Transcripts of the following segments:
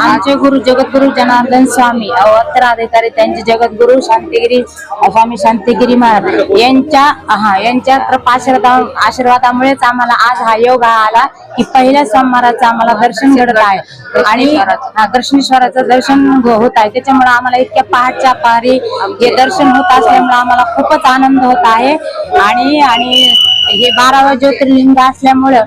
आमचे गुरु जगद्गुरु जनार्दन स्वामी अवतराधिकारी त्यांचे जगद्गुरु शांतिगिरी स्वामी शांतिगिरी महाराज. यांच्या हा यांच्या कृपा आशीर्वादामुळेच आम्हाला आज हा योग हा आला की पहिल्या सोमवाराचं आम्हाला दर्शन घडत आहे. आणि दर्शनेश्वराचं दर्शन होत आहे. त्याच्यामुळे आम्हाला इतक्या पहाटच्या पहारी हे दर्शन होत असल्यामुळे आम्हाला खूपच आनंद होत आहे. आणि आणि हे बारावं ज्योतिर्लिंग असल्यामुळं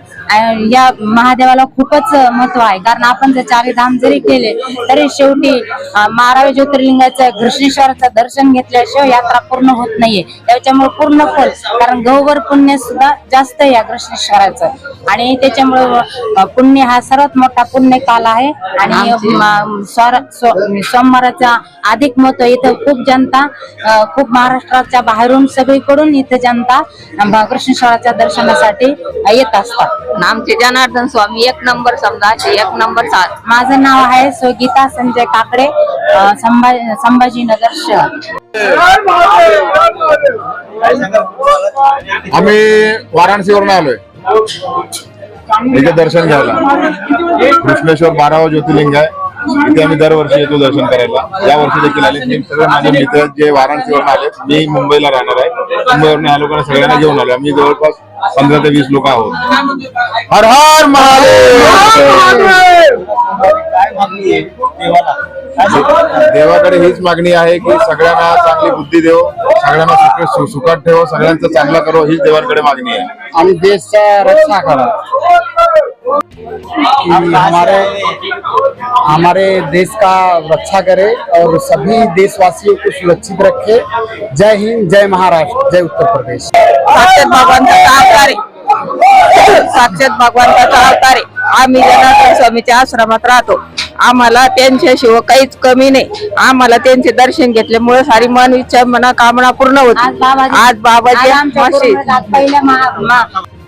या महादेवाला खूपच महत्त्व आहे. कारण आपण जर चारी धाम जरी केले तरी शेवटी बाराव्या ज्योतिर्लिंगाचं घृष्णेश्वराचं दर्शन घेतल्याशिवाय यात्रा पूर्ण होत नाहीये. त्याच्यामुळे पूर्ण फल कारण गहूवर पुण्य सुद्धा जास्त आहे या घृष्णेश्वराचं. आणि त्याच्यामुळे पुण्य हा सर्वात मोठा पुण्य काल आहे. आणि सोमवाराचा अधिक महत्त्व इथं खूप जनता खूप महाराष्ट्राच्या बाहेरून सगळीकडून इथं जनता अं, कृष्णेश्वराच्या दर्शनासाठी येत असतात. आमचे जनार्दन स्वामी एक नंबर समजा एक नंबर साथ माझं नाव आहे स्वगीता संजय काकडे अं, संभा- संभाजीनगर शहर. आम्ही वाराणसीवरून आलोय. इथे दर्शन घ्यायला. कृष्णेश्वर बारावा ज्योतिर्लिंग आहे. इथे आम्ही दरवर्षी येतो दर्शन करायला. या वर्षी देखील आले मी सगळे माझे मित्र जे वाराणसीवरून आले मी मुंबईला राहणार आहे. मुंबईवरून या लोकांना सगळ्यांना घेऊन आलो आम्ही जवळपास पंधरा ते वीस लोक आहोत. हर हर महादेव! देवाकडे हीच मागणी आहे की सगळ्यांना चांगली बुद्धी देव सगळ्यांना सुखात ठेव सगळ्यांचं चांगलं करो हीच देवाकडे मागणी आहे. हम देश का रक्षा करा. कि हमारे हमारे देश का रक्षा करे और सभी देशवासियों को सुरक्षित रखे। जय हिंद जय महाराष्ट्र जय उत्तर प्रदेश। साक्षात भगवंताचा अवतार साक्षात भगवंताचा अवतार आम्ही जनार्दन स्वामीच्या आश्रमात राहतो. आम्हाला त्यांच्याशिवाय काहीच कमी नाही. आम्हाला त्यांचे दर्शन घेतल्यामुळे सारी मन इच्छा मना कामना पूर्ण होती. आज बाबाजी मशीद.